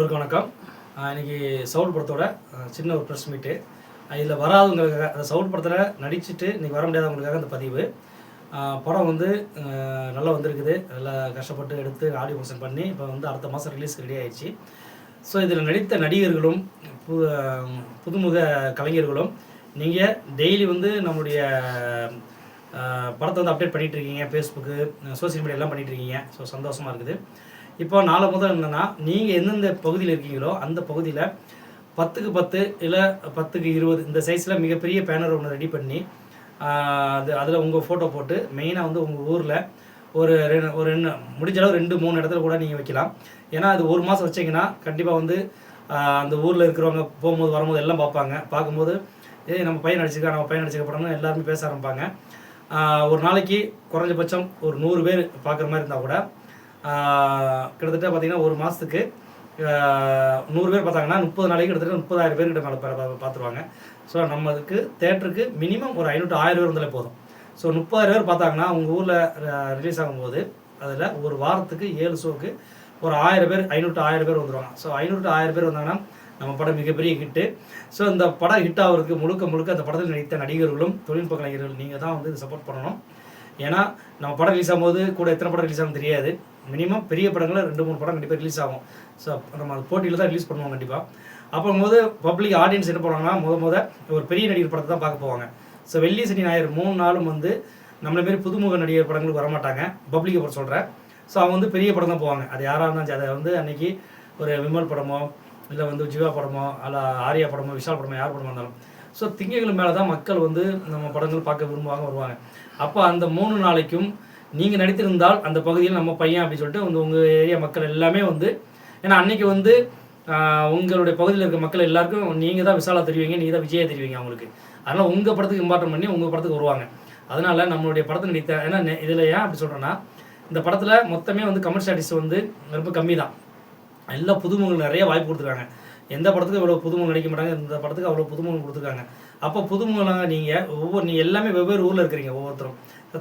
எல்லோருக்கும் வணக்கம். இன்றைக்கி இன்னைக்கு படத்தோட சின்ன ஒரு ப்ரெஸ் மீட்டு இதில் வராதவங்களுக்காக அந்த சவுண்ட் படத்தில் நடிச்சுட்டு இன்றைக்கி வர முடியாதவங்களுக்காக அந்த பதிவு. படம் வந்து நல்லா வந்திருக்குது. நல்லா கஷ்டப்பட்டு எடுத்து ஆடியோ ஃபங்க்ஷன் பண்ணி இப்போ வந்து அடுத்த மாதம் ரிலீஸ் ரெடி ஆயிடுச்சு. ஸோ இதில் நடித்த நடிகர்களும் பு புதுமுக கலைஞர்களும் நீங்கள் டெய்லி வந்து நம்மளுடைய படத்தை வந்து அப்டேட் பண்ணிகிட்ருக்கீங்க இருக்கீங்க. ஃபேஸ்புக்கு சோஷியல் மீடியா எல்லாம் இருக்கீங்க. ஸோ சந்தோஷமாக இருக்குது. இப்போ நாளை முதல் என்னென்னா நீங்கள் எந்தெந்த பகுதியில் இருக்கீங்களோ அந்த பகுதியில் பத்துக்கு பத்து இல்லை பத்துக்கு இருபது இந்த சைஸில் மிகப்பெரிய பேனர் ஒன்று ரெடி பண்ணி அது அதில் உங்கள் ஃபோட்டோ போட்டு மெயினாக வந்து உங்கள் ஊரில் ஒரு ரெண்டு ஒரு ரெண்டு முடிஞ்ச அளவு ரெண்டு மூணு இடத்துல கூட நீங்கள் வைக்கலாம். ஏன்னா அது ஒரு மாதம் வச்சிங்கன்னா கண்டிப்பாக வந்து அந்த ஊரில் இருக்கிறவங்க போகும்போது வரும்போது எல்லாம் பார்ப்பாங்க. பார்க்கும்போது ஏய் நம்ம பையன் நடிச்சிருக்கா நம்ம பையன் நடிச்சிருக்க படம்னு எல்லாருமே பேச ஆரம்பிப்பாங்க. ஒரு நாளைக்கு குறைஞ்சபட்சம் ஒரு நூறு பேர் பார்க்குற மாதிரி இருந்தால் கூட கிட்டத்தட்ட பார்த்தீங்கன்னா ஒரு மாதத்துக்கு நூறு பேர் பார்த்தாங்கன்னா முப்பது நாளைக்கு கிட்டத்தட்ட முப்பதாயிரம் பேர் கிட்ட மேலே பார்த்துருவாங்க. ஸோ நம்மளுக்கு தேட்டருக்கு மினிமம் ஒரு ஐநூறு ஆயிரம் பேர் இருந்தாலே போதும். ஸோ முப்பதாயிரம் பேர் பார்த்தாங்கன்னா உங்கள் ஊரில் ரிலீஸ் ஆகும்போது அதில் ஒரு வாரத்துக்கு ஏழு ஷோக்கு ஒரு ஆயிரம் பேர் ஐநூற்று ஆயிரம் பேர் வந்துடுவாங்க ஸோ ஐநூறு ஆயிரம் பேர் வந்தாங்கன்னா நம்ம படம் மிகப்பெரிய ஹிட்டு ஸோ இந்த படம் ஹிட் ஆகிறதுக்கு முழுக்க முழுக்க அந்த படத்தில் நடித்த நடிகர்களும் தொழில்நுட்ப கலைஞர்கள் நீங்கள் தான் வந்து சப்போர்ட் பண்ணணும். ஏன்னா நம்ம படம் ரிலீஸ் ஆகும்போது கூட எத்தனை படம் ரிலீஸ் ஆகும் தெரியாது. மினிமம் பெரிய படங்களில் ரெண்டு மூணு படம் கண்டிப்பாக ரிலீஸ் ஆகும். ஸோ நம்ம அது போட்டியில் தான் ரிலீஸ் பண்ணுவோம் கண்டிப்பாக அப்போ போது பப்ளிக் ஆடியன்ஸ் என்ன பண்ணுவாங்கன்னா முத முத ஒரு பெரிய நடிகர் படத்தை தான் பார்க்க போவாங்க. ஸோ வெள்ளி சனி ஞாயிறு மூணு நாளும் வந்து நம்மளை மாரி புதுமுக நடிகர் படங்களுக்கு வரமாட்டாங்க பப்ளிக்கை பொறுத்த சொல்கிறேன் ஸோ அவங்க வந்து பெரிய படம் தான் போவாங்க. அது யாராக இருந்தாலும் அதை வந்து அன்னைக்கு ஒரு விமல் படமோ இல்லை வந்து ஜீவா படமோ அல்ல ஆர்யா படமோ விஷால் படமோ யார் படமோ இருந்தாலும். ஸோ திங்கங்கள் மேலே தான் மக்கள் வந்து நம்ம படங்கள் பார்க்க விரும்புவாங்க வருவாங்க. அப்போ அந்த மூணு நாளைக்கும் நீங்கள் நடித்திருந்தால் அந்த பகுதியில் நம்ம பையன் அப்படின்னு சொல்லிட்டு வந்து உங்கள் ஏரியா மக்கள் எல்லாமே வந்து ஏன்னா அன்னைக்கு வந்து உங்களுடைய பகுதியில் இருக்க மக்கள் எல்லாருக்கும் நீங்கள் தான் விசாலா தெரிவிங்க நீங்கள் தான் விஜயா தெரிவிங்க அவங்களுக்கு. அதனால் உங்கள் படத்துக்கு இம்பார்ட்டன் பண்ணி உங்கள் படத்துக்கு வருவாங்க. அதனால் நம்மளுடைய படத்தை நடித்த ஏன்னா இதில் ஏன் அப்படி சொல்கிறேன்னா இந்த படத்தில் மொத்தமே வந்து கமர்ஷியல் ஆர்டிஸ்ட் வந்து ரொம்ப கம்மி தான் எல்லா புதுமுகங்கள் நிறைய வாய்ப்பு கொடுத்துருக்காங்க. எந்த படத்துக்கும் இவ்வளோ புதுமுகம் நடிக்க மாட்டாங்க இந்த படத்துக்கு அவ்வளோ புதுமுகம் கொடுத்துருக்காங்க. அப்போ புதுமுகலாக நீங்கள் ஒவ்வொரு நீங்கள் எல்லாமே வெவ்வேறு ஊரில் இருக்கிறீங்க ஒவ்வொருத்தரும்.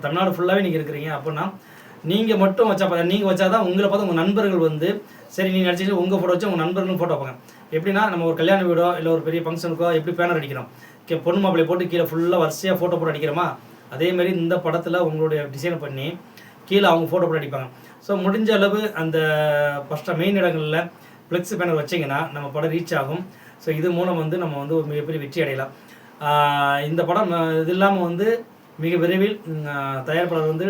தமிழ்நாடு ஃபுல்லாகவே நீங்கள் இருக்கிறீங்க. அப்படின்னா நீங்கள் மட்டும் வச்சா பார்த்தா நீங்கள் வச்சா தான் உங்களை பார்த்து உங்கள் நண்பர்கள் வந்து சரி நீங்கள் நடிச்சிட்டு உங்கள் ஃபோட்டோ வச்சு உங்கள் நண்பர்களும் ஃபோட்டோ வைப்பாங்க. எப்படின்னா நம்ம ஒரு கல்யாண வீடோ இல்லை ஒரு பெரிய ஃபங்க்ஷனுக்கோ எப்படி பேனர் அடிக்கிறோம். கே பொண்ணு மாப்பிள்ளை போட்டு கீழே ஃபுல்லாக வரிசையாக ஃபோட்டோ போட்டு அடிக்கிறோமா? அதே மாதிரி இந்த படத்தில் உங்களுடைய டிசைன் பண்ணி கீழே அவங்க ஃபோட்டோ போட்டு அடிப்பாங்க. ஸோ முடிஞ்ச அளவு அந்த ஃபஸ்ட்டாக மெயின் இடங்களில் ஃப்ளெக்ஸ் பேனர் வச்சிங்கன்னா நம்ம படம் ரீச் ஆகும். ஸோ இது மூலம் வந்து நம்ம வந்து ஒரு மிகப்பெரிய வெற்றி அடையலாம். இந்த படம் இது இல்லாமல் வந்து மிக விரைவில் தயாரிப்பாளர் வந்து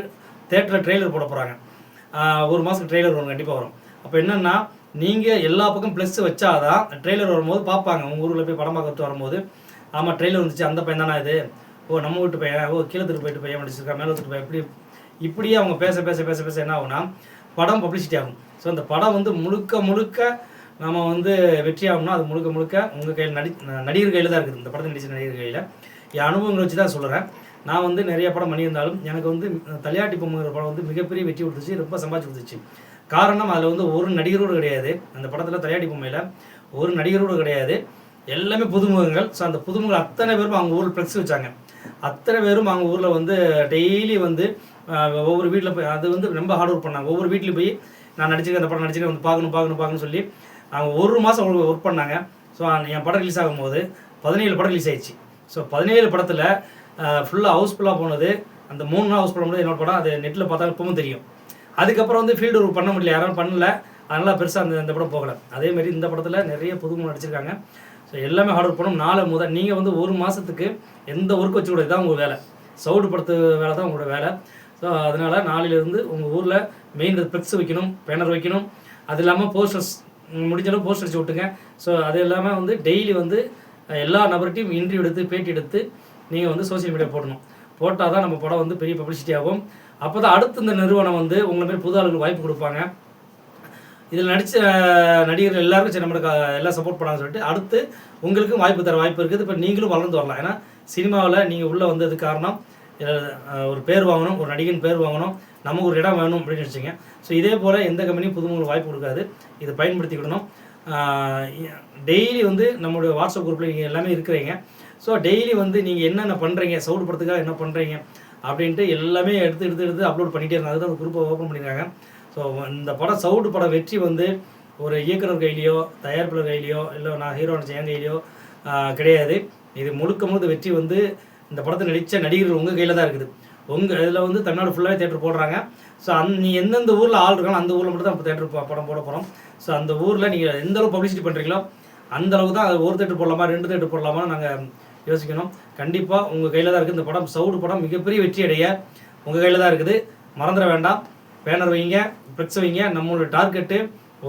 தேட்டரில் ட்ரெய்லர் போட போகிறாங்க ஒரு மாதத்துக்கு ட்ரெய்லர் வரும் கண்டிப்பாக வரும். அப்போ என்னென்னா நீங்கள் எல்லா பக்கம் ப்ளஸ் வச்சாதான் ட்ரெய்லர் வரும்போது பார்ப்பாங்க. உங்கள் ஊரில் போய் படம் பார்க்கறது வரும்போது ஆமாம் ட்ரெய்லர் வந்துச்சு அந்த பையன் தானே இது? ஓ நம்ம வீட்டு பையன்? ஓ கீழே திருப்பி போயிட்டு பையன் அடிச்சிருக்கா மேலே திருப்பி பையன் இப்படி இப்படியே அவங்க பேச பேச பேச பேச என்ன ஆகும்னா படம் பப்ளிசிட்டி ஆகும். ஸோ அந்த படம் வந்து முழுக்க முழுக்க நம்ம வந்து வெற்றி ஆகணும்னா அது முழுக்க முழுக்க உங்கள் கையில் நடி நடிகர் கையில் தான் இருக்குது. இந்த படத்தை நடிச்ச நடிகர் கையில். என் அனுபவங்களை வச்சு தான் சொல்கிறேன் நான் வந்து நிறைய படம் பண்ணியிருந்தாலும் எனக்கு வந்து தலையாட்டி பொம்மைங்கிற படம் வந்து மிகப்பெரிய வெற்றி கொடுத்துச்சு ரொம்ப சம்பாதிச்சு கொடுத்துச்சு. காரணம் அதில் வந்து ஒரு நடிகரோடு கிடையாது. அந்த படத்தில் தலையாட்டி பொம்மையில் ஒரு நடிகரோடு கிடையாது. எல்லாமே புதுமுகங்கள். ஸோ அந்த புதுமுகங்கள் அத்தனை பேரும் அவங்க ஊரில் ஃப்ளெக்ஸ் வச்சாங்க. அத்தனை பேரும் அவங்க ஊரில் வந்து டெய்லி வந்து ஒவ்வொரு வீட்டில் போய் அது வந்து ரொம்ப ஹார்ட் ஒர்க் பண்ணாங்க. ஒவ்வொரு வீட்லையும் போய் நான் நடிச்சிருக்கேன் அந்த படம் நடிச்சிருக்கேன் வந்து பார்க்கணும் பார்க்கணும் பார்க்கணும்னு சொல்லி அவங்க ஒரு மாதம் ஒர்க் பண்ணாங்க. ஸோ என் படம் ரிலீஸ் ஆகும்போது பதினேழு படம் ரிலீஸ் ஆயிடுச்சு. ஸோ பதினேழு படத்தில் ஃபுல்லாக ஹவுஸ்ஃபுல்லாக போனது அந்த மூணு நாள் ஹவுஸ் பண்ணும்போது என்னோட படம். அது நெட்டில் பார்த்தா இப்பவும் தெரியும். அதுக்கப்புறம் வந்து ஃபீல்டு ஒர்க் பண்ண முடியல. யாரும் பண்ணல. அதனால் பெருசாக அந்த இந்த படம் போகலை. அதேமாரி இந்த படத்தில் நிறைய புதுமுகம் நடிச்சிருக்காங்க. ஸோ எல்லாமே ஹார்ட் ஒர்க் பண்ணணும் நாலு முதல் நீங்கள் வந்து ஒரு மாதத்துக்கு எந்த ஒர்க் வச்சு கூட உங்கள் வேலை. சவுடு படுத்து வேலை தான் உங்களோட வேலை. ஸோ அதனால் நாளையிலேருந்து உங்கள் ஊரில் மெயின் ஃப்ளெக்ஸ் வைக்கணும் பேனர் வைக்கணும். அது இல்லாமல் போஸ்டர்ஸ் முடிஞ்ச அளவு அடிச்சு வச்சு விட்டுங்க ஸோ அது இல்லாமல் வந்து டெய்லி வந்து எல்லா நபர்கிட்டையும் இன்டர்வியூ எடுத்து பேட்டி எடுத்து நீங்கள் வந்து சோஷியல் மீடியா போடணும். போட்டால் தான் நம்ம படம் வந்து பெரிய பப்ளிசிட்டி ஆகும். அப்போ தான் அடுத்து இந்த நிறுவனம் வந்து உங்களை மாதிரி புது ஆளுங்களுக்கு வாய்ப்பு கொடுப்பாங்க. இதில் நடித்த நடிகர்கள் எல்லாருக்கும் சரி நம்மளுக்கு எல்லாம் சப்போர்ட் பண்ணாங்கன்னு சொல்லிட்டு அடுத்து உங்களுக்கும் வாய்ப்பு தர வாய்ப்பு இருக்குது. இப்போ நீங்களும் வளர்ந்து வரலாம். ஏன்னா சினிமாவில் நீங்கள் உள்ளே வந்ததுக்கு காரணம் ஒரு பேர் வாங்கணும் ஒரு நடிகன் பேர் வாங்கணும். நமக்கு ஒரு இடம் வேணும் அப்படின்னு நினச்சிங்க. ஸோ இதே போல் எந்த கம்பெனியும் புதுமுக வாய்ப்பு கொடுக்காது. இதை பயன்படுத்திக்கிடணும். டெய்லி வந்து நம்மளுடைய வாட்ஸ்அப் குரூப்பில் நீங்கள் எல்லாமே இருக்கிறீங்க. ஸோ டெய்லி வந்து நீங்கள் என்னென்ன பண்ணுறீங்க சவுடு படத்துக்காக என்ன பண்ணுறீங்க அப்படின்ட்டு எல்லாமே எடுத்து எடுத்து எடுத்து அப்லோட் பண்ணிகிட்டே இருந்தாங்க அதுதான் அந்த குரூப்பை ஓப்பன் பண்ணியிருக்காங்க ஸோ இந்த படம் சவுடு படம் வெற்றி வந்து ஒரு இயக்குனர் கையிலையோ தயாரிப்பாளர் கையிலையோ இல்லை நான் ஹீரோ நடிச்ச என் கையிலையோ கிடையாது. இது முழுக்க முழுக்க வெற்றி வந்து இந்த படத்தை நடித்த நடிகர்கள் உங்கள் கையில் தான் இருக்குது. உங்கள் இதில் வந்து தமிழ்நாடு ஃபுல்லாகவே தேட்டர் போடுறாங்க. ஸோ அந் நீ எந்தெந்த ஊரில் ஆள் இருக்காங்களோ அந்த ஊரில் மட்டும் தான் தேட்டர் படம் போட போகிறோம் ஸோ அந்த ஊரில் நீங்கள் எந்த அளவுக்கு பப்ளிசிட்டி பண்ணுறீங்களோ அந்த அளவுக்கு தான் அது ஒரு தேட்டர் போடலாமா ரெண்டு தேட்டர் போடலாமா நாங்கள் யோசிக்கணும். கண்டிப்பாக உங்கள் கையில் தான் இருக்குது இந்த படம். சவுடு படம் மிகப்பெரிய வெற்றி அடைய உங்கள் கையில் தான் இருக்குது. மறந்துட வேண்டாம். பேனர் வைங்க ஃப்ளெக்ஸ் வைங்க. நம்மளோட டார்கெட்டு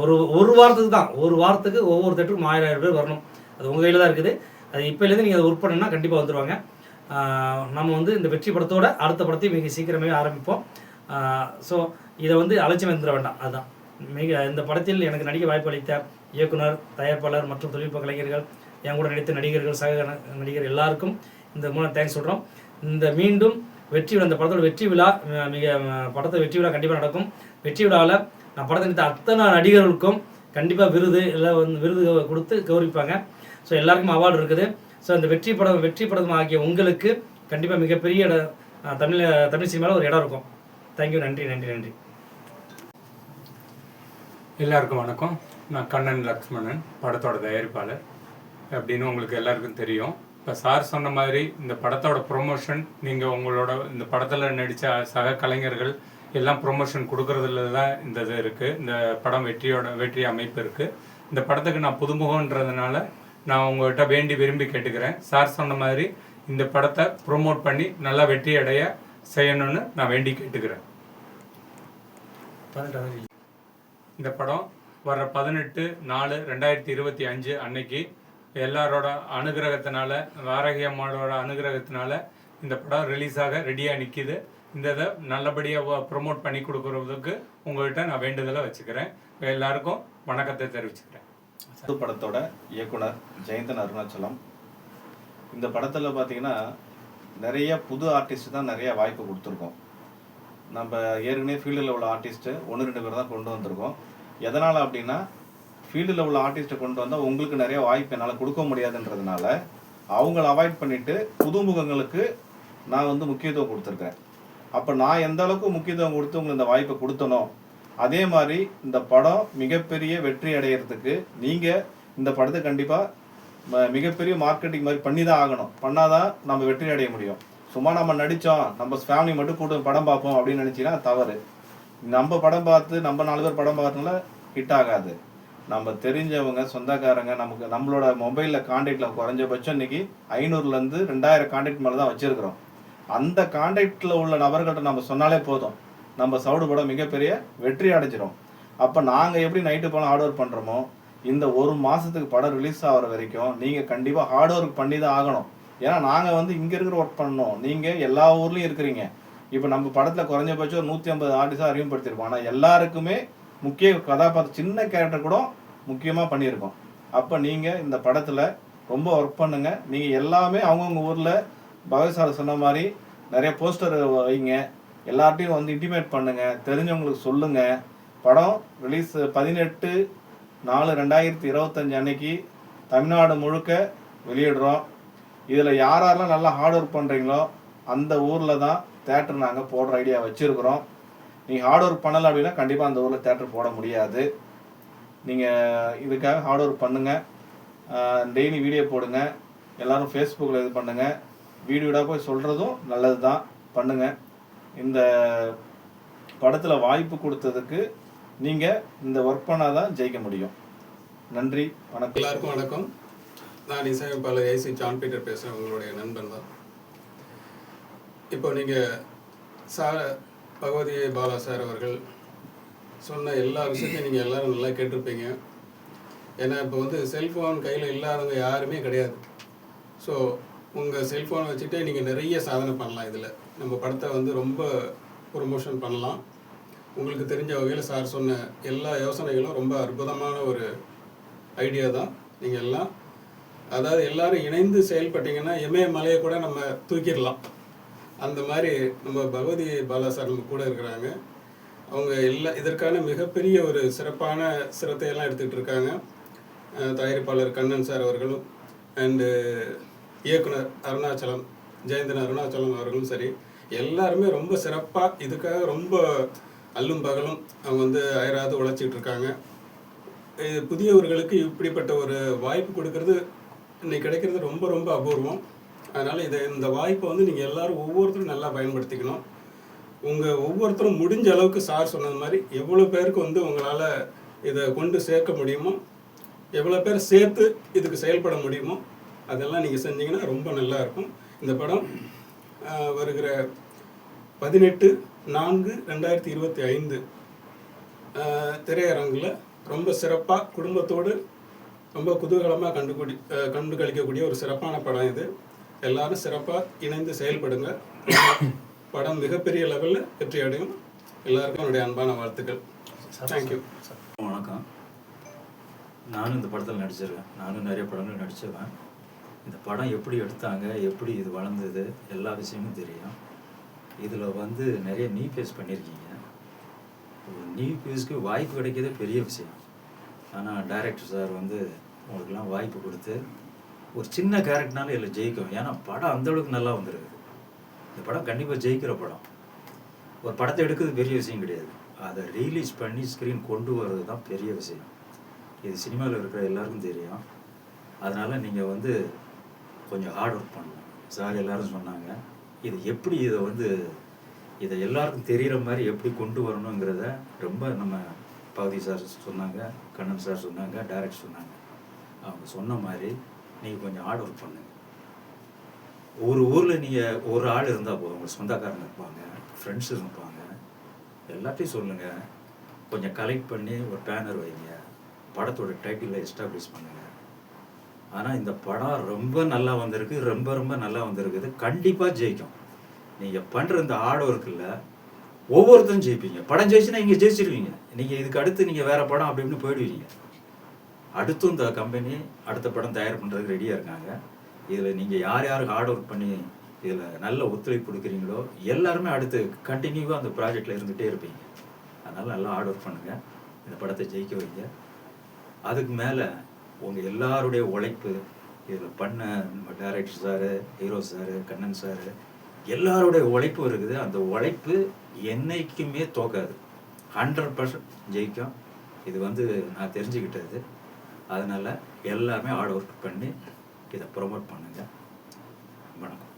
ஒரு ஒரு வாரத்துக்கு தான். ஒரு வாரத்துக்கு ஒவ்வொரு தேட்டருக்கும் ஆயிரம் ஆயிரம் பேர் வரணும். அது உங்கள் கையில் தான் இருக்குது. அது இப்போலேருந்து நீங்கள் அதை ஒர்க் பண்ணுன்னா கண்டிப்பாக வந்துடுவாங்க நம்ம வந்து இந்த வெற்றி படத்தோட அடுத்த படத்தையும் மிக சீக்கிரமே ஆரம்பிப்போம். ஸோ இதை வந்து அலட்சியம் வந்துட வேண்டாம். அதுதான் மிக இந்த படத்தில் எனக்கு நடிக்க வாய்ப்பு அளித்த இயக்குனர் தயாரிப்பாளர் மற்றும் தொழில்நுட்ப கலைஞர்கள் என் கூட நடித்த நடிகர்கள் சக நடிகர் எல்லாருக்கும் இந்த மூலம் தேங்க்ஸ் சொல்கிறோம் இந்த மீண்டும் வெற்றி விழா இந்த படத்தோட வெற்றி விழா மிக படத்தை வெற்றி விழா கண்டிப்பாக நடக்கும். வெற்றி விழாவில் நான் படத்தை நடித்த அத்தனை நடிகர்களுக்கும் கண்டிப்பாக விருது எல்லாம் வந்து விருது கொடுத்து கௌரவிப்பாங்க. ஸோ எல்லாருக்கும் அவார்டு இருக்குது. ஸோ அந்த வெற்றி படம் வெற்றி படம் ஆகிய உங்களுக்கு கண்டிப்பாக மிகப்பெரிய இடம் தமிழ் தமிழ் சினிமாவில் ஒரு இடம் இருக்கும். தேங்க்யூ நன்றி நன்றி நன்றி. எல்லாருக்கும் வணக்கம். நான் கண்ணன் லக்ஷ்மணன் படத்தோட தயாரிப்பாளர். அப்படின்னு உங்களுக்கு எல்லாருக்கும் தெரியும். இப்போ சார் சொன்ன மாதிரி இந்த படத்தோட ப்ரொமோஷன் நீங்கள் உங்களோட இந்த படத்தில் நடித்த சக கலைஞர்கள் எல்லாம் ப்ரொமோஷன் கொடுக்கறதுல தான் இந்த இது இருக்குது இந்த படம் வெற்றியோட வெற்றி அமைப்பு இருக்குது இந்த படத்துக்கு நான் புதுமுகன்றதுனால நான் உங்கள்கிட்ட வேண்டி விரும்பி கேட்டுக்கிறேன். சார் சொன்ன மாதிரி இந்த படத்தை ப்ரொமோட் பண்ணி நல்லா வெற்றி அடைய செய்யணும்னு நான் வேண்டி கேட்டுக்கிறேன். இந்த படம் வர பதினெட்டு நாலு ரெண்டாயிரத்தி இருபத்தி அஞ்சு அன்னைக்கு எல்லாரோட அனுகிரகத்தினால வாரகி அம்மாவோட அனுகிரகத்தினால இந்த படம் ரிலீஸ் ஆக ரெடியாக நிற்கிது இந்த இதை நல்லபடியாக ப்ரொமோட் பண்ணி கொடுக்கறதுக்கு உங்கள்கிட்ட நான் வேண்டுதலை வச்சுக்கிறேன். எல்லாருக்கும் வணக்கத்தை தெரிவிச்சுக்கிறேன். புது படத்தோட இயக்குனர் ஜெயந்தன் அருணாச்சலம். இந்த படத்தில் பார்த்தீங்கன்னா நிறைய புது ஆர்டிஸ்ட் தான் நிறைய வாய்ப்பு கொடுத்துருக்கோம். நம்ம ஏற்கனவே ஃபீல்டில் உள்ள ஆர்டிஸ்ட்டு ஒன்று ரெண்டு பேர் தான் கொண்டு வந்திருக்கோம். எதனால் அப்படின்னா ஃபீல்டில் உள்ள ஆர்டிஸ்ட்டை கொண்டு வந்தால் உங்களுக்கு நிறைய வாய்ப்பு என்னால் கொடுக்க முடியாதுன்றதுனால அவங்கள அவாய்ட் பண்ணிவிட்டு புதுமுகங்களுக்கு நான் வந்து முக்கியத்துவம் கொடுத்துருக்கேன். அப்போ நான் எந்த அளவுக்கு முக்கியத்துவம் கொடுத்து உங்களுக்கு இந்த வாய்ப்பை கொடுத்தனோ அதே மாதிரி இந்த படம் மிகப்பெரிய வெற்றி அடையிறதுக்கு நீங்கள் இந்த படத்தை கண்டிப்பாக மிகப்பெரிய மார்க்கெட்டிங் மாதிரி பண்ணி தான் ஆகணும். பண்ணாதான் நம்ம வெற்றி அடைய முடியும். சும்மா நம்ம நடித்தோம் நம்ம ஃபேமிலி மட்டும் கூட்டு படம் பார்ப்போம் அப்படின்னு நினச்சிங்கன்னா தவறு. நம்ம படம் பார்த்து நம்ம நாலு பேர் படம் பார்த்தனால ஹிட் ஆகாது. நம்ம தெரிஞ்சவங்க சொந்தக்காரங்க நமக்கு நம்மளோட மொபைலில் காண்டாக்டில் குறைஞ்சபட்சம் இன்னைக்கு ஐநூறுலேருந்து ரெண்டாயிரம் காண்டாக்ட் மேலே தான் வச்சுருக்கிறோம். அந்த காண்டாக்டில் உள்ள நபர்கள்ட்ட நம்ம சொன்னாலே போதும். நம்ம சவுடு படம் மிகப்பெரிய வெற்றி அடைஞ்சிரும். அப்போ நாங்கள் எப்படி நைட்டு படம் ஹார்ட் ஒர்க் பண்ணுறோமோ இந்த ஒரு மாதத்துக்கு படம் ரிலீஸ் ஆகிற வரைக்கும் நீங்கள் கண்டிப்பாக ஹார்ட் ஒர்க் பண்ணி தான் ஆகணும். ஏன்னா நாங்கள் வந்து இங்கே இருக்கிற ஒர்க் பண்ணோம். நீங்கள் எல்லா ஊர்லேயும் இருக்கிறீங்க. இப்போ நம்ம படத்தில் குறைஞ்சபட்சம் ஒரு நூற்றி ஐம்பது ஆர்டிஸ்டாக அறிமுகப்படுத்திருக்கோம் ஆனால் எல்லாருக்குமே முக்கிய கதாபாத்திரம் சின்ன கேரக்டர் கூட முக்கியமாக பண்ணியிருக்கோம். அப்போ நீங்கள் இந்த படத்தில் ரொம்ப ஒர்க் பண்ணுங்க. நீங்கள் எல்லாமே அவங்கவுங்க ஊரில் பகவத் சார் சொன்ன மாதிரி நிறைய போஸ்டர் வைங்க. எல்லார்ட்டையும் வந்து இன்டிமேட் பண்ணுங்க தெரிஞ்சவங்களுக்கு சொல்லுங்க. படம் ரிலீஸ் பதினெட்டு நாலு ரெண்டாயிரத்தி இருபத்தஞ்சு அன்னைக்கு தமிழ்நாடு முழுக்க வெளியிடுறோம். இதில் யார் யாரெல்லாம் நல்லா ஹார்ட் ஒர்க் பண்ணுறீங்களோ அந்த ஊரில் தான் தேட்டர் நாங்கள் போடுற ஐடியா வச்சுருக்குறோம். நீங்கள் ஹார்ட் ஒர்க் பண்ணலை அப்படின்னா கண்டிப்பாக அந்த ஊரில் தேட்டர் போட முடியாது. நீங்கள் இதுக்காக ஹார்ட் ஒர்க் பண்ணுங்கள் டெய்லி வீடியோ போடுங்க. எல்லோரும் ஃபேஸ்புக்கில் இது பண்ணுங்கள் வீடியோட போய் சொல்கிறதும் நல்லது தான் பண்ணுங்கள் இந்த படத்தில் வாய்ப்பு கொடுத்ததுக்கு நீங்கள் இந்த ஒர்க் பண்ணால் தான் ஜெயிக்க முடியும். நன்றி வணக்கம். எல்லாருக்கும் வணக்கம். நான் இசையமைப்பாளர் ஏசி ஜான் பீட்டர் பேசுகிறேன் உங்களுடைய நண்பன் தான். இப்போ நீங்கள் சார் பகவதி பாலா சார் அவர்கள் சொன்ன எல்லா விஷயத்தையும் நீங்கள் எல்லாரும் நல்லா கேட்டிருப்பீங்க. ஏன்னா இப்போ வந்து செல்ஃபோன் கையில் இல்லாதவங்க யாருமே கிடையாது. ஸோ உங்கள் செல்ஃபோனை வச்சுட்டே நீங்கள் நிறைய சாதனை பண்ணலாம் இதில். நம்ம படத்தை வந்து ரொம்ப ப்ரொமோஷன் பண்ணலாம். உங்களுக்கு தெரிஞ்ச வகையில் சார் சொன்ன எல்லா யோசனைகளும் ரொம்ப அற்புதமான ஒரு ஐடியா தான். நீங்கள் எல்லாம் அதாவது எல்லாரும் இணைந்து செயல்பட்டீங்கன்னா இமயமலையை கூட நம்ம தூக்கிடலாம். அந்த மாதிரி நம்ம பகவதி பாலா சார் நம்ம கூட இருக்கிறாங்க. அவங்க எல்லா இதற்கான மிகப்பெரிய ஒரு சிறப்பான சிரத்தையெல்லாம் எடுத்துக்கிட்டு இருக்காங்க. தயாரிப்பாளர் கண்ணன் சார் அவர்களும் அண்டு இயக்குனர் அருணாச்சலம் ஜெயந்தன் அருணாச்சலம் அவர்களும் சரி எல்லாருமே ரொம்ப சிறப்பாக இதுக்காக ரொம்ப அல்லும் பகலும் அவங்க வந்து அயராது உழைச்சிட்டு இருக்காங்க. இது புதியவர்களுக்கு இப்படிப்பட்ட ஒரு வாய்ப்பு கொடுக்கறது இன்னைக்கு கிடைக்கிறது ரொம்ப ரொம்ப அபூர்வம். அதனால் இதை இந்த வாய்ப்பை வந்து நீங்கள் எல்லாரும் ஒவ்வொருத்தரும் நல்லா பயன்படுத்திக்கணும். உங்கள் ஒவ்வொருத்தரும் முடிஞ்ச அளவுக்கு சார் சொன்னது மாதிரி எவ்வளோ பேருக்கு வந்து உங்களால் இதை கொண்டு சேர்க்க முடியுமோ எவ்வளோ பேர் சேர்த்து இதுக்கு செயல்பட முடியுமோ அதெல்லாம் நீங்கள் செஞ்சீங்கன்னா ரொம்ப நல்லா இருக்கும். இந்த படம் வருகிற பதினெட்டு நான்கு ரெண்டாயிரத்தி இருபத்தி ஐந்து திரையரங்கில் ரொம்ப சிறப்பாக குடும்பத்தோடு ரொம்ப குதூகலமாக கண்டுபிடி கண்டு கழிக்கக்கூடிய ஒரு சிறப்பான படம் இது. எல்லாரும் சிறப்பாக இணைந்து செயல்படுங்க. படம் மிகப்பெரிய லெவலில் வெற்றி அடையும் எல்லாருக்கும் என்னுடைய அன்பான வாழ்த்துக்கள். தேங்க்யூ வணக்கம். நானும் இந்த படத்தில் நடிச்சிருக்கேன். நானும் நிறைய படங்கள் நடிச்சிருக்கேன். இந்த படம் எப்படி எடுத்தாங்க எப்படி இது வளர்ந்தது எல்லா விஷயமும் தெரியும். இதில் வந்து நிறைய நீ ஃபேஸ் பண்ணியிருக்கீங்க நீ ஃபேஸ்க்கு வாய்ப்பு கிடைக்கிறதே பெரிய விஷயம். ஆனால் டைரக்டர் சார் வந்து உங்களுக்கெல்லாம் வாய்ப்பு கொடுத்து ஒரு சின்ன கேரக்டர்னாலும் இதில் ஜெயிக்கும். ஏன்னா படம் அந்த அளவுக்கு நல்லா வந்துருக்குது இந்த படம் கண்டிப்பாக ஜெயிக்கிற படம். ஒரு படத்தை எடுக்கிறது பெரிய விஷயம் கிடையாது. அதை ரீலீஸ் பண்ணி ஸ்க்ரீன் கொண்டு வர்றது தான் பெரிய விஷயம். இது சினிமாவில் இருக்கிற எல்லாருக்கும் தெரியும். அதனால் நீங்கள் வந்து கொஞ்சம் ஹார்ட் ஒர்க் பண்ணணும். சார் எல்லாரும் சொன்னாங்க இது எப்படி இதை வந்து இதை எல்லாருக்கும் தெரிகிற மாதிரி எப்படி கொண்டு வரணுங்கிறத ரொம்ப நம்ம பகுதி சார் சொன்னாங்க கண்ணன் சார் சொன்னாங்க டைரக்ட் சொன்னாங்க. அவங்க சொன்ன மாதிரி நீங்கள் கொஞ்சம் ஹார்ட் ஒர்க் பண்ணுங்க. ஒரு ஊரில் நீங்கள் ஒரு ஆள் இருந்தால் போதும். உங்கள் சொந்தக்காரங்க இருப்பாங்க ஃப்ரெண்ட்ஸ் இருப்பாங்க. எல்லாத்தையும் சொல்லுங்கள் கொஞ்சம் கலெக்ட் பண்ணி ஒரு பேனர் வைங்க. படத்தோட டைட்டிலை எஸ்டாப்ளிஷ் பண்ணுங்கள் ஆனால் இந்த படம் ரொம்ப நல்லா வந்திருக்கு ரொம்ப ரொம்ப நல்லா வந்திருக்குது. கண்டிப்பாக ஜெயிக்கும். நீங்கள் பண்ணுற இந்த ஹார்ட் ஒர்க்கில் ஒவ்வொருத்தரும் ஜெயிப்பீங்க. படம் ஜெயிச்சுன்னா இங்கே ஜெயிச்சிருவீங்க. நீங்கள் இதுக்கு அடுத்து நீங்கள் வேறு படம் அப்படி இப்படின்னு போயிடுவீங்க. அடுத்தும் இந்த கம்பெனி அடுத்த படம் தயார் பண்ணுறதுக்கு ரெடியாக இருக்காங்க. இதில் நீங்கள் யார் யாருக்கு ஹார்ட் ஒர்க் பண்ணி இதில் நல்ல ஒத்துழைப்பு கொடுக்குறீங்களோ எல்லாருமே அடுத்து கண்டினியூவாக அந்த ப்ராஜெக்டில் இருந்துகிட்டே இருப்பீங்க. அதனால் நல்லா ஹார்ட் ஒர்க் பண்ணுங்கள் இந்த படத்தை ஜெயிக்க வைங்க. அதுக்கு மேலே உங்கள் எல்லாருடைய உழைப்பு இதில் பண்ண நம்ம director sir hero sir Kannan sir எல்லாருடைய உழைப்பு இருக்குது. அந்த உழைப்பு என்னைக்குமே தோக்காது. ஹண்ட்ரட் பர்சன்ட் ஜெயிக்கும். இது வந்து நான் தெரிஞ்சுக்கிட்டது. அதனால் எல்லாமே ஹார்ட் ஒர்க் பண்ணி இதை ப்ரொமோட் பண்ணுங்கள் வணக்கம்.